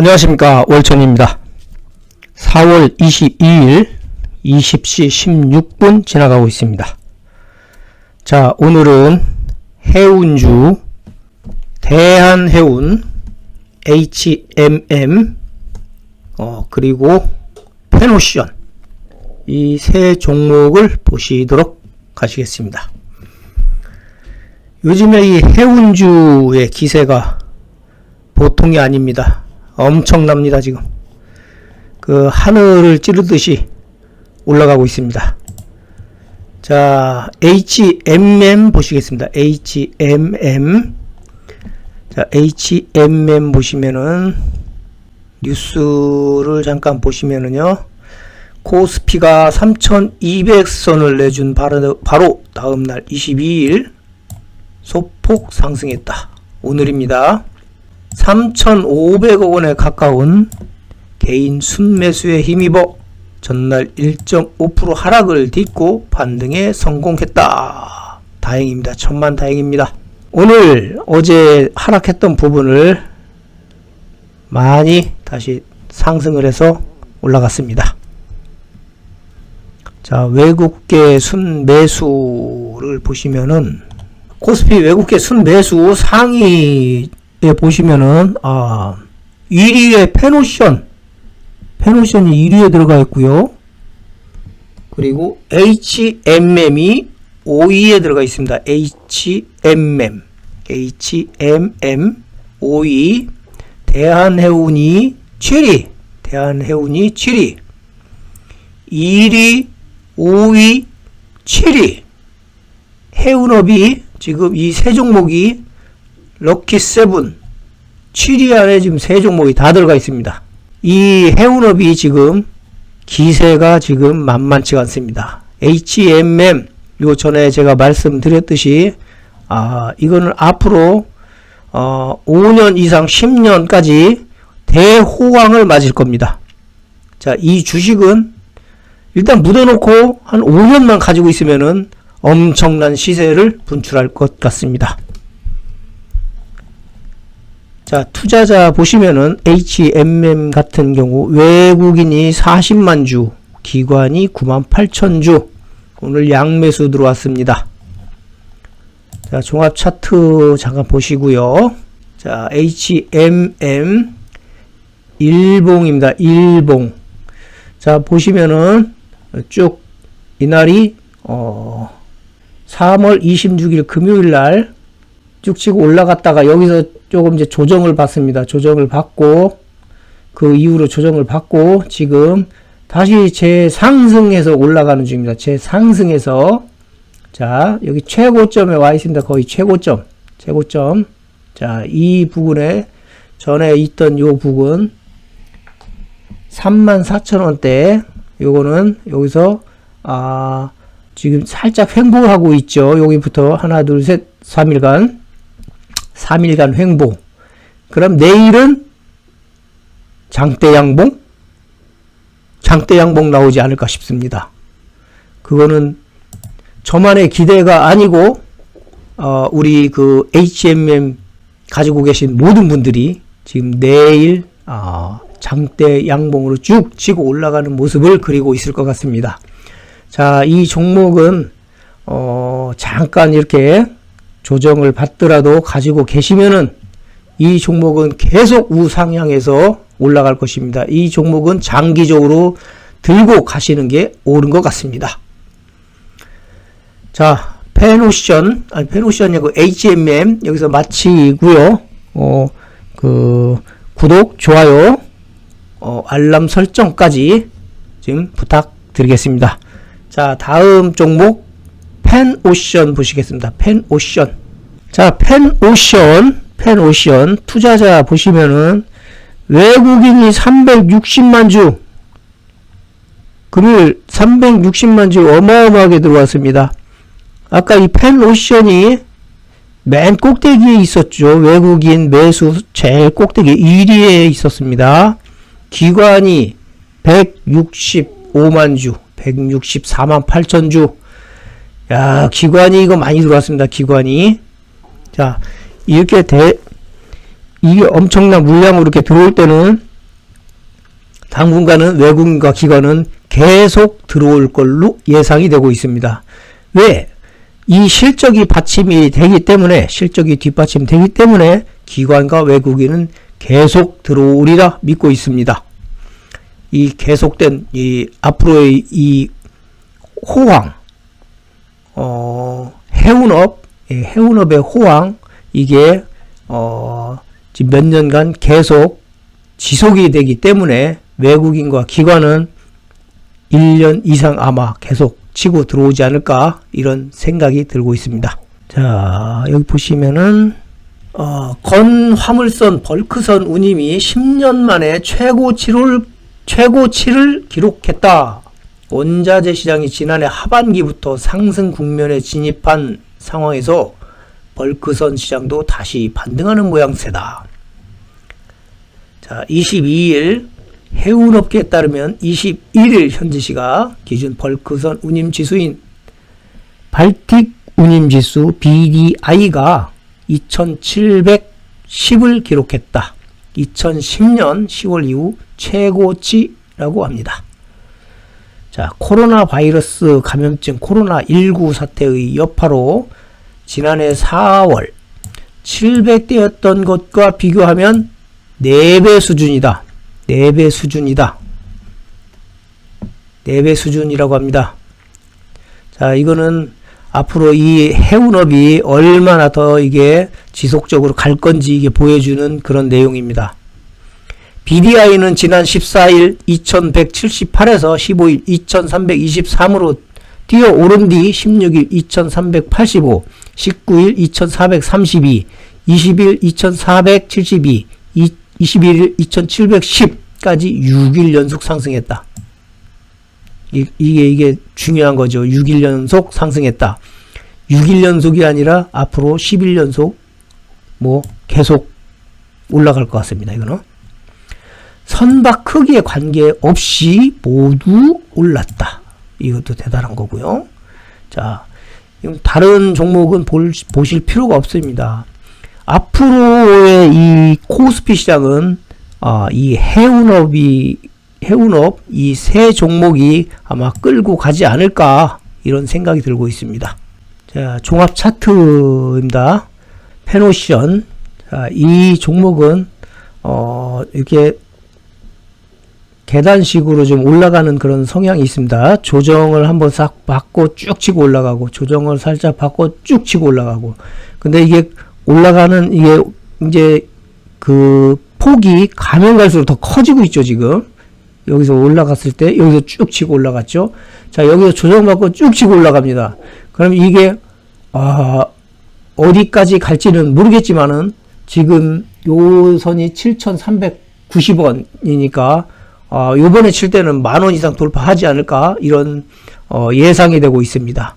안녕하십니까 월천입니다. 4월 22일 20시 16분 지나가고 있습니다. 자 오늘은 해운주 대한해운 HMM 어, 그리고 페노션 이 세 종목을 보시도록 하시겠습니다. 요즘에 이 해운주의 기세가 보통이 아닙니다. 엄청납니다, 지금. 그 하늘을 찌르듯이 올라가고 있습니다. 자, HMM 보시겠습니다. HMM. 자, HMM 보시면은 뉴스를 잠깐 보시면은요. 코스피가 3200선을 내준 바로, 바로 다음 날 22일 소폭 상승했다. 오늘입니다. 3,500억 원에 가까운 개인 순매수에 힘입어 전날 1.5% 하락을 딛고 반등에 성공했다. 다행입니다. 천만 다행입니다. 오늘 어제 하락했던 부분을 많이 다시 상승을 해서 올라갔습니다. 자, 외국계 순매수를 보시면은 코스피 외국계 순매수 상위 에 보시면은 아 1위에 페노션 페노션이 1위에 들어가 있고요. 그리고 HMM이 5위에 들어가 있습니다. HMM HMM 5위 대한해운이 7위. 대한해운이 7위. 1위 5위 7위. 해운업이 지금 이 세 종목이 럭키 세븐 7위 안에 지금 세 종목이 다 들어가 있습니다. 이 해운업이 지금 기세가 지금 만만치가 않습니다. HMM 요 전에 제가 말씀드렸듯이 아 이거는 앞으로 어 5년 이상 10년까지 대호황을 맞을 겁니다. 자, 이 주식은 일단 묻어놓고 한 5년만 가지고 있으면은 엄청난 시세를 분출할 것 같습니다. 자, 투자자 보시면은 HMM 같은 경우 외국인이 40만 주, 기관이 9만 8천 주, 오늘 양매수 들어왔습니다. 자, 종합 차트 잠깐 보시고요. 자, HMM 일봉입니다. 일봉. 자, 보시면은 쭉 이날이 어 3월 26일 금요일 날 쭉 치고 올라갔다가 여기서 조금 이제 조정을 받습니다. 조정을 받고 그 이후로 조정을 받고 지금 다시 재상승해서 올라가는 중입니다. 재상승해서 자, 여기 최고점에 와 있습니다. 거의 최고점. 최고점. 자, 이 부분에 전에 있던 요 부분 34,000원대 요거는 여기서 아 지금 살짝 횡보하고 있죠. 여기부터 하나 둘 셋 3일간 3일간 횡보. 그럼 내일은 장대 양봉? 장대 양봉 나오지 않을까 싶습니다. 그거는 저만의 기대가 아니고 어, 우리 그 HMM 가지고 계신 모든 분들이 지금 내일 어, 장대 양봉으로 쭉 치고 올라가는 모습을 그리고 있을 것 같습니다. 자, 이 종목은 어, 잠깐 이렇게 조정을 받더라도 가지고 계시면은 이 종목은 계속 우상향해서 올라갈 것입니다. 이 종목은 장기적으로 들고 가시는 게 옳은 것 같습니다. 자, 페노션, 아니, 페노션이 고 HMM 여기서 마치고요. 어, 그, 구독, 좋아요, 어, 알람 설정까지 지금 부탁드리겠습니다. 자, 다음 종목 펜오션 보시겠습니다. 펜오션. 자, 펜오션, 펜오션 투자자 보시면은 외국인이 360만 주 금요일 360만 주 어마어마하게 들어왔습니다. 아까 이 펜오션이 맨 꼭대기에 있었죠. 외국인 매수 제일 꼭대기 1위에 있었습니다. 기관이 165만 주, 164만 8천 주. 야, 기관이 이거 많이 들어왔습니다. 기관이. 자, 이렇게 대, 이게 엄청난 물량으로 이렇게 들어올 때는 당분간은 외국인과 기관은 계속 들어올 걸로 예상이 되고 있습니다. 왜? 이 실적이 받침이 되기 때문에 실적이 뒷받침 되기 때문에 기관과 외국인은 계속 들어오리라 믿고 있습니다. 이 계속된 이 앞으로의 이 호황, 어, 해운업, 예, 해운업의 호황 이게 어, 지금 몇 년간 계속 지속이 되기 때문에 외국인과 기관은 1년 이상 아마 계속 치고 들어오지 않을까 이런 생각이 들고 있습니다. 자 여기 보시면은 어, 건 화물선 벌크선 운임이 10년 만에 최고치를 최고치를 기록했다. 원자재 시장이 지난해 하반기부터 상승 국면에 진입한 상황에서 벌크선 시장도 다시 반등하는 모양새다. 자, 22일 해운업계에 따르면 21일 현지 시각 기준 벌크선 운임 지수인 발틱 운임 지수 BDI가 2710을 기록했다. 2010년 10월 이후 최고치라고 합니다. 자, 코로나 바이러스 감염증 코로나19 사태의 여파로 지난해 4월 700대였던 것과 비교하면 4배 수준이다. 4배 수준이다. 4배 수준이라고 합니다. 자, 이거는 앞으로 이 해운업이 얼마나 더 이게 지속적으로 갈 건지 이게 보여주는 그런 내용입니다. BDI는 지난 14일 2178에서 15일 2323으로 뛰어 오른 뒤 16일 2385, 19일 2432, 20일 2472, 21일 2710까지 6일 연속 상승했다. 이, 이게 이게 중요한 거죠. 6일 연속 상승했다. 6일 연속이 아니라 앞으로 10일 연속 뭐 계속 올라갈 것 같습니다. 이거는 선박 크기에 관계없이 모두 올랐다. 이것도 대단한 거고요. 자, 다른 종목은 볼, 보실 필요가 없습니다. 앞으로의 이 코스피 시장은 아, 이 해운업이 해운업 이 세 종목이 아마 끌고 가지 않을까 이런 생각이 들고 있습니다. 자, 종합 차트입니다. 페노션. 자, 이 종목은 어, 이렇게 계단식으로 좀 올라가는 그런 성향이 있습니다. 조정을 한번 싹 받고 쭉 치고 올라가고 조정을 살짝 받고 쭉 치고 올라가고. 근데 이게 올라가는 이게 이제 그 폭이 가면 갈수록 더 커지고 있죠 지금. 여기서 올라갔을 때 여기서 쭉 치고 올라갔죠. 자 여기서 조정받고 쭉 치고 올라갑니다. 그럼 이게 아 어디까지 갈지는 모르겠지만은 지금 요 선이 7,390원이니까 어, 요번에 칠 때는 만 원 이상 돌파하지 않을까 이런 어, 예상이 되고 있습니다.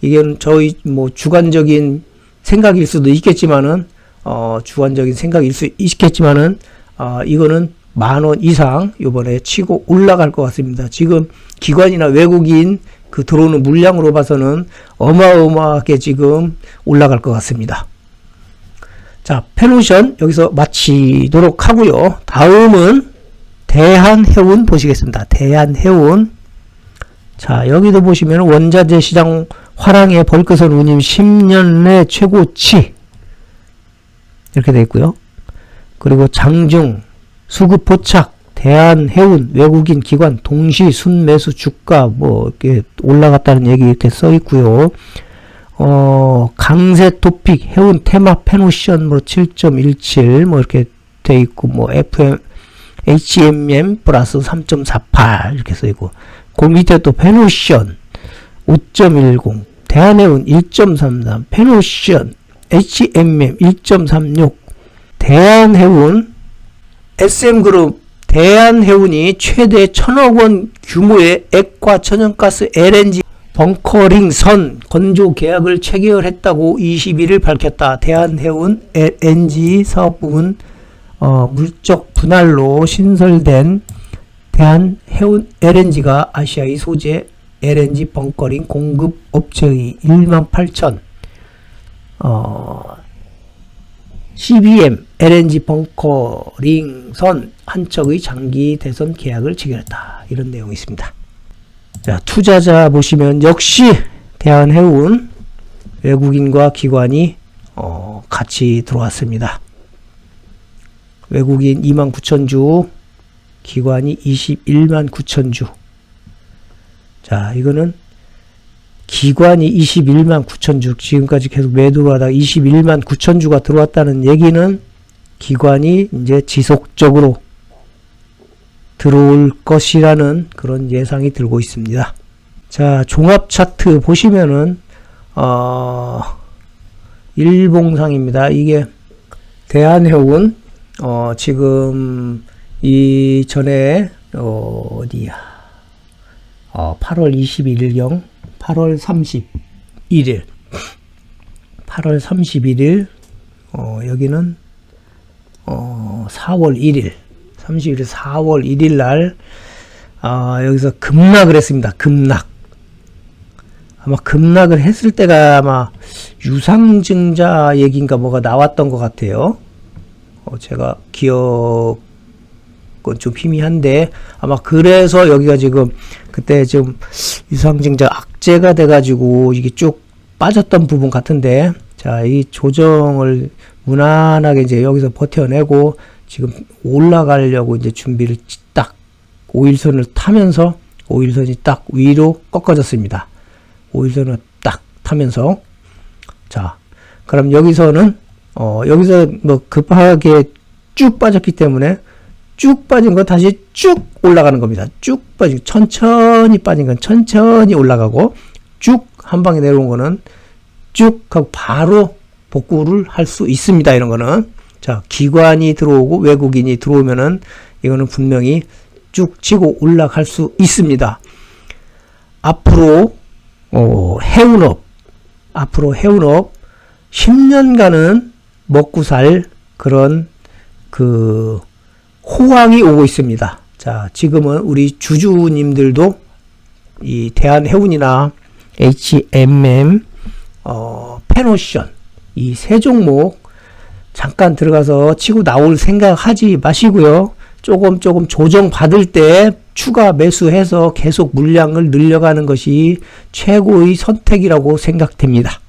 이게 저희 뭐 주관적인 생각일 수도 있겠지만은 어, 주관적인 생각일 수 있겠지만은 어, 이거는 만 원 이상 요번에 치고 올라갈 것 같습니다. 지금 기관이나 외국인 그 들어오는 물량으로 봐서는 어마어마하게 지금 올라갈 것 같습니다. 자, 페노션 여기서 마치도록 하고요. 다음은 대한해운 보시겠습니다. 대한해운. 자, 여기도 보시면 원자재 시장 화랑의 벌크선 운임 10년 내 최고치. 이렇게 되어 있고요. 그리고 장중, 수급 포착, 대한해운, 외국인 기관, 동시 순매수 주가, 뭐, 이렇게 올라갔다는 얘기 이렇게 써 있고요. 어, 강세 토픽, 해운 테마 페노션 뭐 7.17, 뭐 이렇게 돼 있고, 뭐 FM, HMM 플러스 3.48 이렇게 써있고 그 밑에 또 페노션 5.10 대한해운 1.33 페노션 HMM 1.36 대한해운 SM그룹 대한해운이 최대 천억 원 규모의 액과 천연가스 LNG 벙커링 선 건조 계약을 체결했다고 21일 밝혔다. 대한해운 LNG 사업 부분 어, 물적 분할로 신설된 대한 해운 LNG가 아시아의 소재 LNG 벙커링 공급 업체의 1만 8천 어, CBM LNG 벙커링선 한 척의 장기 대선 계약을 체결했다. 이런 내용이 있습니다. 자, 투자자 보시면 역시 대한해운 외국인과 기관이 어, 같이 들어왔습니다. 외국인 2만 9천 주, 기관이 21만 9천 주. 자, 이거는 기관이 21만 9천 주, 지금까지 계속 매도를 하다가 21만 9천 주가 들어왔다는 얘기는 기관이 이제 지속적으로 들어올 것이라는 그런 예상이 들고 있습니다. 자, 종합 차트 보시면은, 어, 일봉상입니다. 이게 대한해운, 어, 지금 이 전에, 어, 어디야. 어, 8월 21일경, 8월 31일, 8월 31일, 어, 여기는, 어, 4월 1일, 31일, 4월 1일 날, 아, 여기서 급락을 했습니다. 급락. 아마 급락을 했을 때가 아마 유상증자 얘기인가 뭐가 나왔던 것 같아요. 어, 제가 기억은 좀 희미한데 아마 그래서 여기가 지금 그때 좀 유상증자 악재가 돼가지고 이게 쭉 빠졌던 부분 같은데 자 이 조정을 무난하게 이제 여기서 버텨내고 지금 올라가려고 이제 준비를 딱 5일선을 타면서 5일선이 딱 위로 꺾어졌습니다. 5일선을 딱 타면서 자 그럼 여기서는 어 여기서 뭐 급하게 쭉 빠졌기 때문에 쭉 빠진 거 다시 쭉 올라가는 겁니다. 쭉 빠진 천천히 빠진 건 천천히 올라가고 쭉 한 방에 내려온 거는 쭉 하고 바로 복구를 할 수 있습니다. 이런 거는 자 기관이 들어오고 외국인이 들어오면은 이거는 분명히 쭉 치고 올라갈 수 있습니다. 앞으로 어, 해운업 앞으로 해운업 10년간은 먹고 살 그런 그 호황이 오고 있습니다. 자, 지금은 우리 주주님들도 이 대한해운이나 HMM 어, 페노션 이 세 종목 잠깐 들어가서 치고 나올 생각하지 마시고요. 조금 조금 조정 받을 때 추가 매수해서 계속 물량을 늘려가는 것이 최고의 선택이라고 생각됩니다.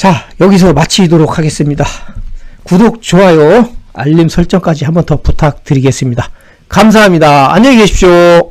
자, 여기서 마치도록 하겠습니다. 구독, 좋아요, 알림 설정까지 한번 더 부탁드리겠습니다. 감사합니다. 안녕히 계십시오.